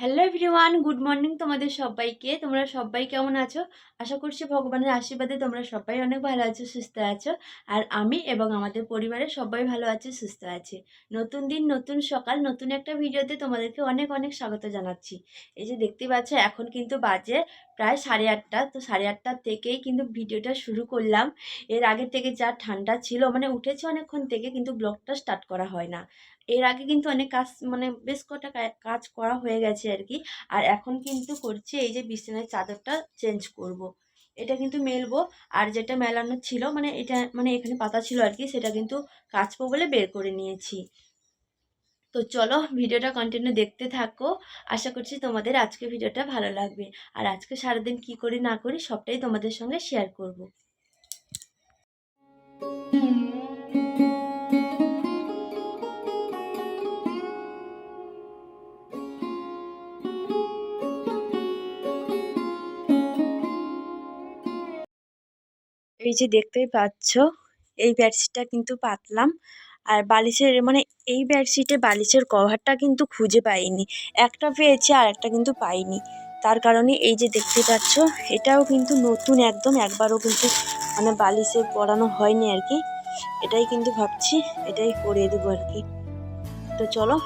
Hello everyone good morning তোমাদের সবাইকে। তোমরা সবাই কেমন আছো? আশা করছি ভগবানের আশীর্বাদে তোমরা সবাই অনেক ভালো আছো, সুস্থ আছো। আর আমি এবং আমাদের পরিবারের সবাই ভালো আছে, সুস্থ আছে। নতুন দিন, নতুন সকাল, নতুন একটা ভিডিওতে তোমাদেরকে অনেক অনেক স্বাগত জানাচ্ছি। এই যে দেখতে পাচ্ছ, এখন কিন্তু বাজে প্রায় সাড়ে আটটা। তো সাড়ে আটটার থেকেই কিন্তু ভিডিওটা শুরু করলাম। এর আগে থেকে যা ঠান্ডা ছিল মানে উঠেছে অনেকক্ষণ থেকে কিন্তু ব্লগটা স্টার্ট করা হয় না। এর আগে কিন্তু অনেক কাজ মানে বেশ কটা কাজ করা হয়ে গেছে। আর কি আর এখন কিন্তু করছি এই যে বিছানার চাদরটা চেঞ্জ করব। এটা কিন্তু মেলবো। আর যেটা মেলানো ছিল মানে এটা মানে এখানে পাতা ছিল আর কি সেটা কিন্তু কাচবো বলে বের করে নিয়েছি। তো চলো ভিডিওটা কন্টিনিউ দেখতে থাকো। আশা করছি তোমাদের আজকে ভিডিওটা ভালো লাগবে। আর আজকে সারাদিন কি করি না করি সবটাই তোমাদের সঙ্গে শেয়ার করব। যে দেখতেই পাচ্ছ, এই বেডশিটটা কিন্তু পাতলাম। আর বালিশের মানে এই বেডশিটে বালিশের কভারটা কিন্তু খুঁজে পাইনি। একটা পেয়েছি আর একটা কিন্তু পাইনি। তার কারণে এই যে দেখতে পাচ্ছ, এটাও কিন্তু নতুন একদম, একবারও কিন্তু মানে বালিশে পরানো হয়নি আর কি। এটাই কিন্তু ভাবছি, এটাই করিয়ে দেবো আর কি। তো চলো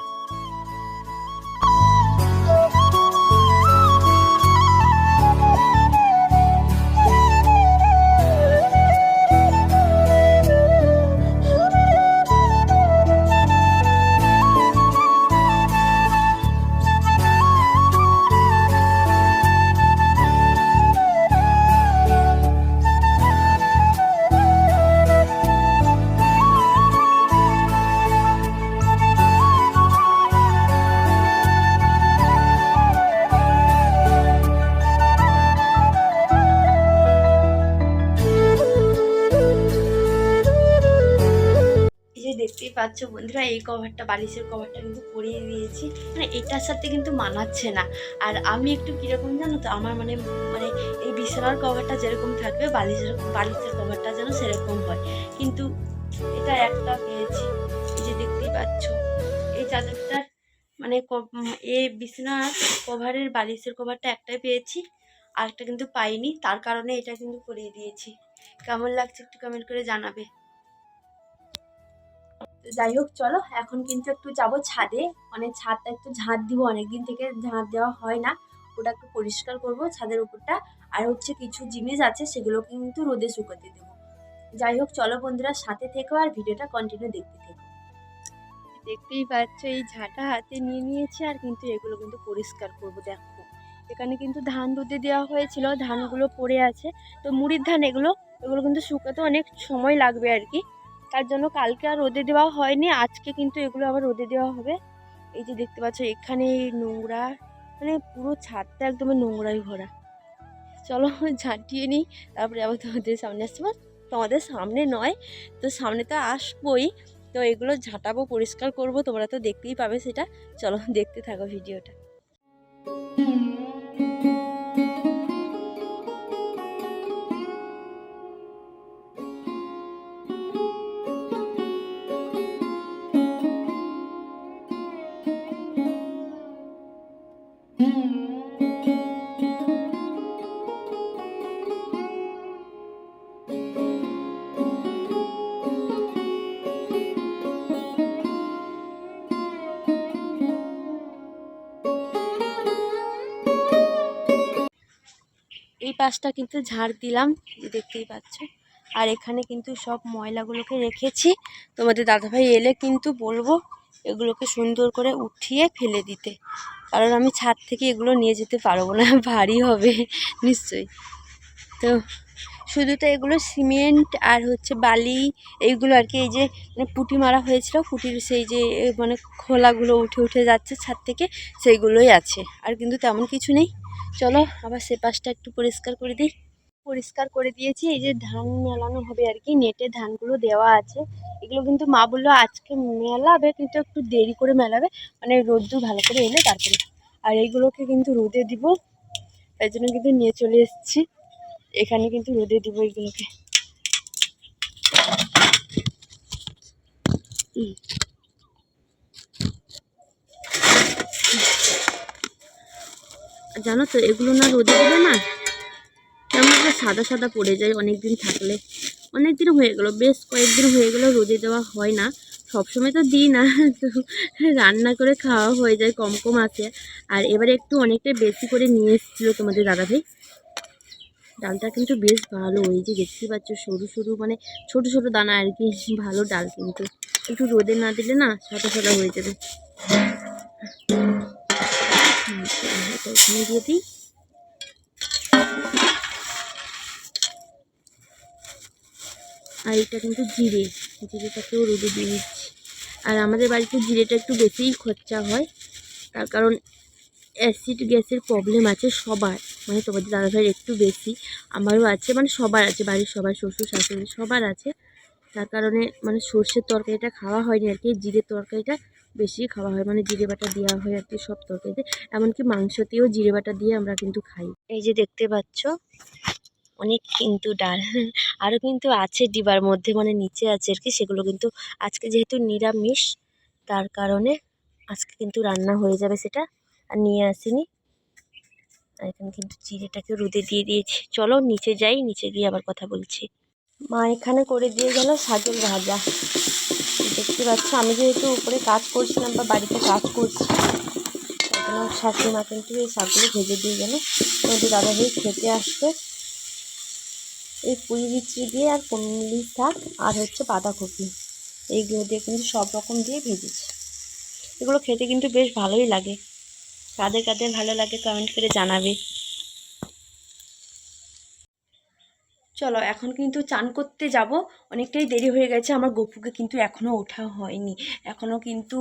দেখতেই পাচ্ছ বন্ধুরা, এই কভারটা বালিশের কভারটা কিন্তু পরিয়ে দিয়েছি। মানে এটার সাথে কিন্তু মানাচ্ছে না। আর আমি একটু কীরকম জানো তো, আমার মানে মানে এই বিছানার কভারটা যেরকম থাকবে, বালিশের বালিশের কভারটা যেন সেরকম হয়। কিন্তু এটা একটা পেয়েছি যে দেখতেই পাচ্ছ। এই চাদরটার মানে এই বিছানার কভারের বালিশের কভারটা একটাই পেয়েছি, আরেকটা কিন্তু পাইনি। তার কারণে এটা কিন্তু করিয়ে দিয়েছি। কেমন লাগছে একটু কমেন্ট করে জানাবে। যাই হোক, চলো, এখন কিন্তু একটু যাব ছাদে। মানে ছাদটা একটু ঝাঁট দিব, অনেকদিন থেকে ঝাঁট দেওয়া হয় না। ওটা একটু পরিষ্কার করব ছাদের উপরটা। আর হচ্ছে কিছু জিনিস আছে, সেগুলো কিন্তু রোদে শুকাতে দেবো। যাই হোক, চলো বন্ধুরা, সাথে থেকো আর ভিডিওটা কন্টিনিউ দেখতে থেকো। দেখতেই পাচ্ছ, এই ঝাঁটা হাতে নিয়ে নিয়েছি আর কিন্তু এগুলো কিন্তু পরিষ্কার করব, দেখো। এখানে কিন্তু ধান রোদে দেওয়া হয়েছিল, ধানগুলো পড়ে আছে। তো মুড়ির ধান এগুলো এগুলো কিন্তু শুকাতে অনেক সময় লাগবে আর কি। তার জন্য কালকে আর রোদে দেওয়া হয়নি, আজকে কিন্তু এগুলো আবার রোদে দেওয়া হবে। এই যে দেখতে পাচ্ছ, এখানে নোংরা মানে পুরো ছাদটা একদম নোংরাই ভরা। চলো ঝাঁটিয়ে নিই, তারপরে আবার তোমাদের সামনে আসব তোমাদের সামনে নয়, তো সামনে তো আসবোই। তো এগুলো ঝাঁটাবো, পরিষ্কার করব, তোমরা তো দেখতেই পাবে সেটা। চলো দেখতে থাকো ভিডিওটা। পাশটা কিন্তু ঝাড় দিলাম দেখতেই পাচ্ছ। আর এখানে কিন্তু সব ময়লাগুলোকে রেখেছি। তোমাদের দাদাভাই এলে কিন্তু বলব এগুলোকে সুন্দর করে উঠিয়ে ফেলে দিতে। কারণ আমি ছাদ থেকে এগুলো নিয়ে যেতে পারব না, ভারী হবে, নিশ্চয়ই। তো শুধু তো এগুলো সিমেন্ট আর হচ্ছে বালি, এইগুলো আর কি, এই যে মানে পুঁটি মারা হয়েছিল, পুঁটির সেই যে মানে খোলাগুলো উঠে উঠে যাচ্ছে ছাদ থেকে, সেইগুলোই আছে। আর কিন্তু তেমন কিছু নেই। চলো আবার সে পাশটা একটু পরিষ্কার করে দিই। পরিষ্কার করে দিয়েছি, এই যে ধান মেলানো হবে আর কি, নেটে ধানগুলো দেওয়া আছে। এগুলো কিন্তু মা বলল আজকে মেলাবে, কিন্তু একটু দেরি করে মেলাবে মানে রোদ্দুর ভালো করে এলে তারপরে। আর এইগুলোকে কিন্তু রোদে দিব, তাই জন্য কিন্তু নিয়ে চলে এসেছি। এখানে কিন্তু রোদে দিব এইগুলোকে। হুম। জানো তো, এগুলো না রোদে দিলে না কেমন সাদা সাদা পড়ে যায় অনেক দিন থাকলে। অনেক দিন হয়ে গেলো, বেশ কয়েকদিন হয়ে গেলো রোদে দেওয়া হয় না। সবসময় তো দিই না, তো রান্না করে খাওয়া হয়ে যায়, কম কম আছে। আর এবারে একটু অনেকটাই বেশি করে নিয়ে এসেছিল তোমাদের দাদাভাই। ডালটা কিন্তু বেশ ভালো, ওই যে দেখতে পাচ্ছ সরু সরু মানে ছোট ছোট দানা আর কি, ভালো ডাল কিন্তু। একটু রোদে না দিলে না সাদা সাদা হয়ে যাবে। ওখানে দিয়ে দিই। আর এটা কিন্তু জিরে, জিরেটাকেও রোদে দিয়ে দিচ্ছি। আর আমাদের বাড়িতে জিরেটা একটু বেশিই খরচা হয়, তার কারণ অ্যাসিড গ্যাসের প্রবলেম আছে সবার মানে তোমাদের দাদাভাইয়ের একটু বেশি, আমারও আছে মানে সবার আছে, বাড়ির সবার, শ্বশুর, শাশুড়ি, সবার আছে। তার কারণে মানে সর্ষের তরকারিটা খাওয়া হয়নি আর কি, জিরের তরকারিটা বেশি খাওয়া হয়। মানে জিরে বাটা দেওয়া হয় আর কি সব তরকারিতে। এমনকি মাংসতেও জিরে বাটা দিয়ে আমরা কিন্তু খাই। এই যে দেখতে পাচ্ছ, অনেক কিন্তু ডাল। আরও কিন্তু আছে ডিবার মধ্যে মানে নিচে আছে আর কি। সেগুলো কিন্তু আজকে যেহেতু নিরামিষ, তার কারণে আজকে কিন্তু রান্না হয়ে যাবে সেটা। আর নিয়ে আসিনি। আর এখানে কিন্তু জিরেটাকে রোদে দিয়ে দিয়েছি। চলো নিচে যাই, নিচে গিয়ে আবার কথা বলছি। মা এখানে করে দিয়ে গেল শাকের ভাজা। দেখতে পাচ্ছ, আমি যেহেতু উপরে কাজ করছিলাম বা বাড়িতে কাজ করছি, তাই শাশুড়ি মা কিন্তু এই শাকগুলো ভেজে দিয়ে গেল। তোমাদের দাদাভাই খেতে আসবে, এই পুঁই বিচি দিয়ে আর কুমড়ি শাক আর হচ্ছে বাঁধাকপি, এইগুলো দিয়ে কিন্তু সব রকম দিয়ে ভেজেছি। এগুলো খেতে কিন্তু বেশ ভালোই লাগে। কাদের কাদের ভালো লাগে কমেন্ট করে জানাবে। চলো, এখন কিন্তু চান করতে যাব। অনেকটাই দেরি হয়ে গেছে, আমার গপুকে কিন্তু এখনও ওঠা হয়নি। এখনও কিন্তু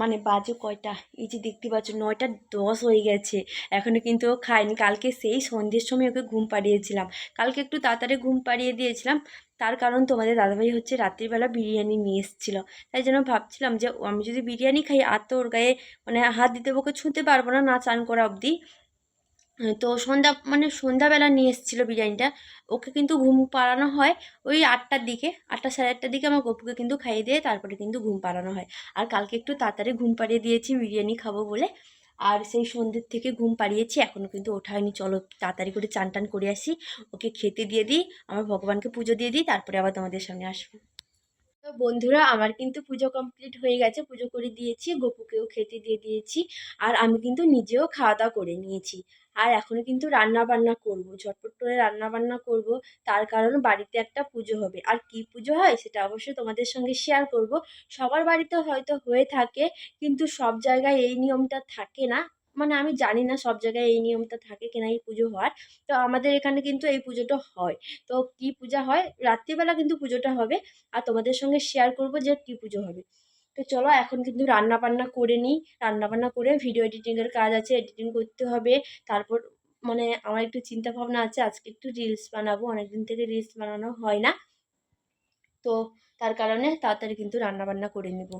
মানে বাজে কয়টা? এই যে দেখতে পাচ্ছ, নয়টা দশ হয়ে গেছে। এখনও কিন্তু ও খায়নি। কালকে সেই সন্ধ্যের সময় ওকে ঘুম পাড়িয়েছিলাম। কালকে একটু তাড়াতাড়ি ঘুম পাড়িয়ে দিয়েছিলাম। তার কারণ তোমাদের দাদাভাই হচ্ছে রাত্রিবেলা বিরিয়ানি নিয়ে এসেছিল। তাই জন্য ভাবছিলাম যে, আমি যদি বিরিয়ানি খাই, আর তো ওর গায়ে মানে হাত দিতে ওকে ছুঁতে পারব না না চান করা অবধি। তো সন্ধ্যা মানে সন্ধ্যাবেলা নিয়ে এসেছিল বিরিয়ানিটা। ওকে কিন্তু ঘুম পাড়ানো হয় ওই আটটার দিকে, আটটা সাড়ে আটটার দিকে আমার গপুকে কিন্তু খাইয়ে দিয়ে তারপরে কিন্তু ঘুম পাড়ানো হয়। আর কালকে একটু তাড়াতাড়ি ঘুম পাড়িয়ে দিয়েছি, বিরিয়ানি খাব বলে। আর সেই সন্ধ্যের থেকে ঘুম পাড়িয়েছি এখনও কিন্তু ওঠা হয়নি। চলো তাড়াতাড়ি করে চান টান করে আসি, ওকে খেতে দিয়ে দিই, আমার ভগবানকে পুজো দিয়ে দিই, তারপরে আবার তোমাদের সামনে আসব। তো বন্ধুরা, আমার কিন্তু পুজো কমপ্লিট হয়ে গেছে। পুজো করে দিয়েছি, গপুকেও খেতে দিয়ে দিয়েছি, আর আমি কিন্তু নিজেও খাওয়া দাওয়া করে নিয়েছি। আর এখনও কিন্তু রান্না বান্না করব, ঝটপট করে রান্না বান্না করব। তার কারণ বাড়িতে একটা পুজো হবে। আর কি পুজো হয় সেটা অবশ্যই তোমাদের সঙ্গে শেয়ার করব। সবার বাড়িতে হয়তো হয়ে থাকে, কিন্তু সব জায়গায় এই নিয়মটা থাকে না। মানে আমি জানি না সব জায়গায় এই নিয়মটা থাকে কিনা এই পুজো হওয়ার। তো আমাদের এখানে কিন্তু এই পুজোটা হয়। তো কি পূজা হয়? রাত্রিবেলা কিন্তু পুজোটা হবে। আর তোমাদের সঙ্গে শেয়ার করব যে কী পুজো হবে। তো চলো এখন কিন্তু রান্না বান্না করে নিই। রান্না বান্না করে ভিডিও এডিটিংয়ের কাজ আছে এডিটিং করতে হবে। তারপর মানে আমার একটু চিন্তা ভাবনা আছে, আজকে একটু রিলস বানাবো। অনেকদিন থেকে রিলস বানানো হয় না। তো তার কারণে তাড়াতাড়ি কিন্তু রান্না বান্না করে নেব।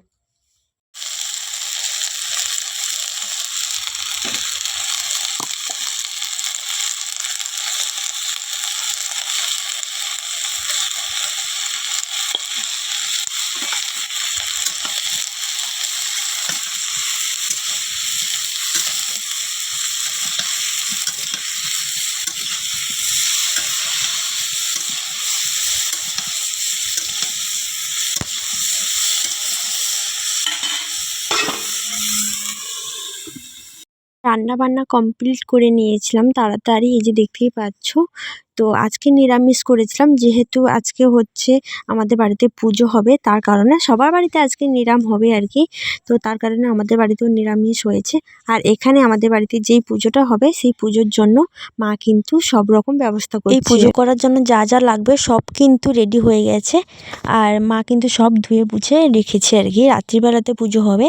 রান্না বান্না কমপ্লিট করে নিয়েছিলাম তাড়াতাড়ি এই যে দেখতেই পাচ্ছ। তো আজকে নিরামিষ করেছিলাম যেহেতু আজকে হচ্ছে আমাদের বাড়িতে পুজো হবে তার কারণে সবার বাড়িতে আজকে নিরাম হবে আর কি। তো তার কারণে আমাদের বাড়িতেও নিরামিষ হয়েছে। আর এখানে আমাদের বাড়িতে যেই পুজোটা হবে সেই পুজোর জন্য মা কিন্তু সব রকম ব্যবস্থা করে এই পুজো করার জন্য যা যা লাগবে সব কিন্তু রেডি হয়ে গেছে। আর মা কিন্তু সব ধুয়ে বুঝে রেখেছে আর কি রাত্রিবেলাতে পুজো হবে।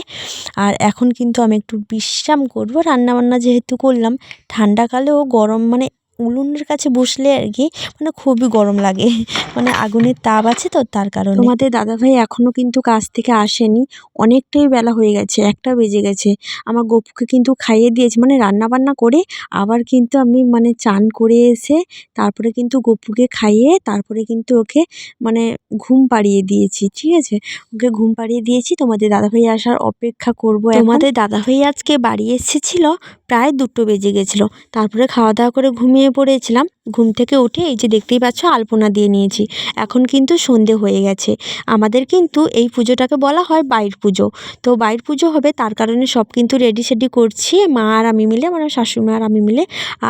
আর এখন কিন্তু আমি একটু বিশ্রাম করব। রান্নাবান্না যেহেতু করলাম ঠান্ডাকালেও গরম মানে উনুনের কাছে বসলে আর কি মানে খুবই গরম লাগে। মানে আগুনের তাপ আছে তো তার কারণে। তোমাদের দাদাভাই এখনও কিন্তু কাজ থেকে আসেনি। অনেকটাই বেলা হয়ে গেছে একটা বেজে গেছে। আমার গপুকে কিন্তু খাইয়ে দিয়েছি মানে রান্না বান্না করে আবার কিন্তু আমি মানে চান করে এসে তারপরে কিন্তু গপুকে খাইয়ে তারপরে কিন্তু ওকে মানে ঘুম পাড়িয়ে দিয়েছি ঠিক আছে? ওকে ঘুম পাড়িয়ে দিয়েছি তোমাদের দাদাভাই আসার অপেক্ষা করব তোমাদের দাদাভাই আজকে বাড়ি এসেছিল প্রায় দুটো বেজে গেছিল। তারপরে খাওয়া দাওয়া করে ঘুমিয়ে পড়েছিলাম। ঘুম থেকে উঠে এই যে দেখতেই পাচ্ছ, আলপনা দিয়ে নিয়েছি। এখন কিন্তু সন্ধে হয়ে গেছে। আমাদের কিন্তু এই পুজোটাকে বলা হয় বাইর পুজো। তো বাইর পুজো হবে, তার কারণে সব কিন্তু রেডি সেডি করছি, মা আর আমি মিলে মানে শাশুড়ি আর আমি মিলে।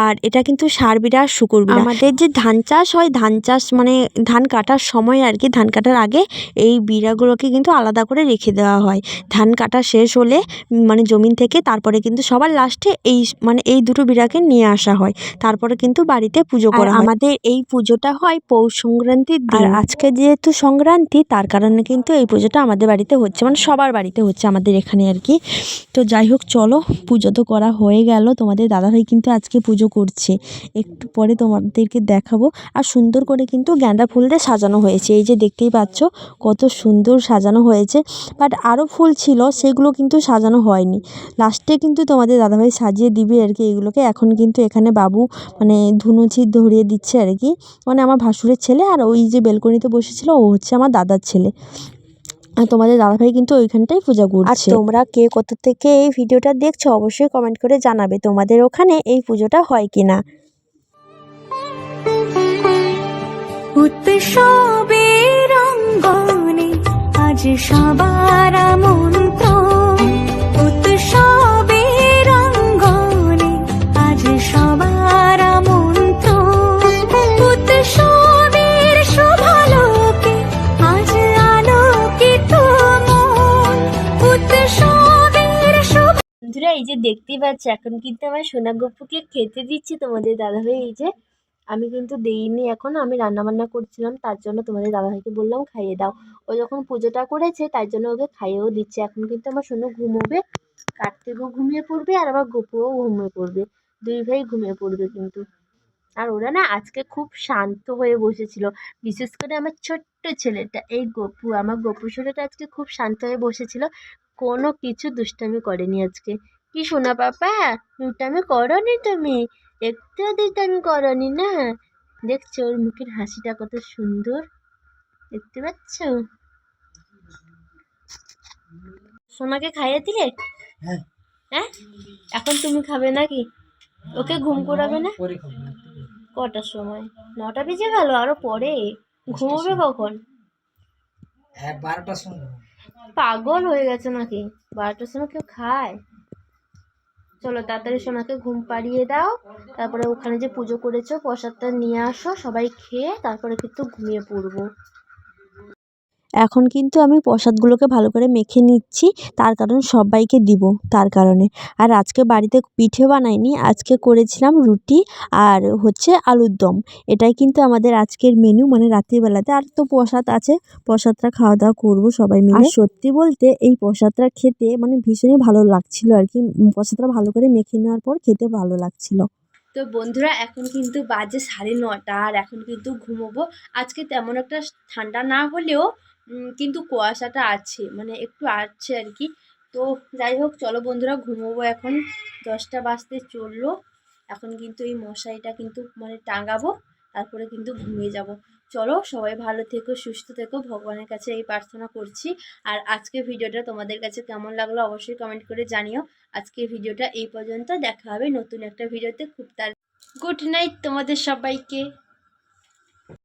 আর এটা কিন্তু সার বিড়া আর শুকুর আমাদের যে ধান চাষ হয়, ধান চাষ মানে ধান কাটার সময় আর কি, ধান কাটার আগে এই বিড়াগুলোকে কিন্তু আলাদা করে রেখে দেওয়া হয়। ধান কাটা শেষ হলে মানে জমিন থেকে, তারপরে কিন্তু সবার লাস্টে এই মানে এই দুটো বিড়াকে নিয়ে আসা হয়। তারপরে কিন্তু বাড়িতে পুজো করা হয়। আমাদের এই পুজোটা হয় পৌষ সংক্রান্তির দিন। আর আজকে যেহেতু সংক্রান্তি তার কারণে কিন্তু এই পুজোটা আমাদের বাড়িতে হচ্ছে মানে সবার বাড়িতে হচ্ছে আমাদের এখানে আর কি। তো যাই হোক চলো পুজো তো করা হয়ে গেল। তোমাদের দাদাভাই কিন্তু আজকে পুজো করছে। একটু পরে তোমাদেরকে দেখাবো। আর সুন্দর করে কিন্তু গাঁদা ফুল দিয়ে সাজানো হয়েছে। এই যে দেখতেই পাচ্ছ কত সুন্দর সাজানো হয়েছে। বাট আরও ফুল ছিল সেগুলো কিন্তু সাজানো হয়নি। লাস্টে কিন্তু তোমাদের দাদাভাই সাজিয়ে দিবে আর কি এগুলোকে। এখন কিন্তু এখানে বাবু মানে ধুনুচি ধরিয়ে দিচ্ছে আর কি। মানে আমার ভাসুরের ছেলে আর ওই যে বেলকনিতে বসেছিল ও হচ্ছে আমার দাদার ছেলে। আর তোমাদের দাদাভাই কিন্তু ওইখানটাই পূজা করছে। আর তোমরা কে কোথা থেকে এই ভিডিওটা দেখছ অবশ্যই কমেন্ট করে জানাবে তোমাদের ওখানে এই পুজোটা হয় কিনা। উৎসবের অঙ্গনে আজ সবার আমন্ত্রণ। বন্ধুরা, এই যে দেখতেই পাচ্ছ, এখন কিন্তু আমার সোনা গপুকে খেতে দিচ্ছি তোমাদের দাদাভাই। এই যে আমি কিন্তু দেইনি এখন, আমি রান্না বান্না করছিলাম, তার জন্য তোমাদের দাদাভাইকে বললাম খাইয়ে দাও। ও যখন পুজোটা করেছে, তার জন্য ওকে খাইয়েও দিচ্ছে। এখন কিন্তু আমার সোনু ঘুমোবে, কার্তিকও ঘুমিয়ে পড়বে আর আবার গপুও ঘুমিয়ে পড়বে। দুই ভাই ঘুমিয়ে পড়বে কিন্তু। আর ওরা না আজকে খুব শান্ত হয়ে বসেছিল। বিশেষ করে আমার ছোট্ট ছেলেটা, এই গপু, আমার গপু ছেলেটা আজকে খুব শান্ত হয়ে বসেছিল। কোনো কিছু দুষ্টামি করেনি আজকে। কি শোনা পাপা? দুষ্টামি করনি তুমি? একটু দুষ্টামি করনি না? দেখছ ওর মুখের হাসিটা কত সুন্দর। দেখতে পাচ্ছ? সোনাকে খাইয়ে দিলে? হ্যাঁ। হ্যাঁ? এখন তুমি খাবে নাকি? ওকে ঘুম করাবে না। কটার সময়? নটা বেজে গেল আরও পরে। ঘুমোবে কখন? হ্যাঁ বারোটার সময়। পাগল হয়ে গেছে নাকি? বারোটার সময় কেউ খায়? চলো তাড়াতাড়ি সোনাকে ঘুম পাড়িয়ে দাও। তারপরে ওখানে যে পুজো করেছ, প্রসাদটা নিয়ে আসো, সবাই খেয়ে তারপরে কিন্তু ঘুমিয়ে পড়ব। এখন কিন্তু আমি প্রসাদগুলোকে ভালো করে মেখে নিচ্ছি তার কারণ সবাইকে দিব তার কারণে। আর আজকে বাড়িতে পিঠে বানাইনি আজকে করেছিলাম রুটি আর হচ্ছে আলুর দম। এটাই কিন্তু আমাদের আজকের মেনু মানে রাত্রিবেলাতে। আর তো প্রসাদ আছে প্রসাদটা খাওয়া দাওয়া করব সবাই মিলে। সত্যি বলতে এই প্রসাদটা খেতে মানে ভীষণই ভালো লাগছিল আর কি। প্রসাদটা ভালো করে মেখে নেওয়ার পর খেতে ভালো লাগছিল। তো বন্ধুরা এখন কিন্তু বাজে সাড়ে নটা আর এখন কিন্তু ঘুমোবো। আজকে তেমন একটা ঠান্ডা না হলেও কিন্তু কুয়াশাটা আছে মানে একটু আছে আর কি। তো যাই হোক, চলো বন্ধুরা, ঘুমোবো এখন। দশটা বাজতে চলল। এখন কিন্তু এই মশারিটা কিন্তু মানে টাঙাবো, তারপরে কিন্তু ঘুমিয়ে যাব। চলো, সবাই ভালো থেকো, সুস্থ থেকো। ভগবানের কাছে এই প্রার্থনা করছি। আর আজকে ভিডিওটা তোমাদের কাছে কেমন লাগল অবশ্যই কমেন্ট করে জানিও। আজকে ভিডিওটা এই পর্যন্ত। দেখা হবে নতুন একটা ভিডিওতে। খুব তার গুড নাইট তোমাদের সবাইকে।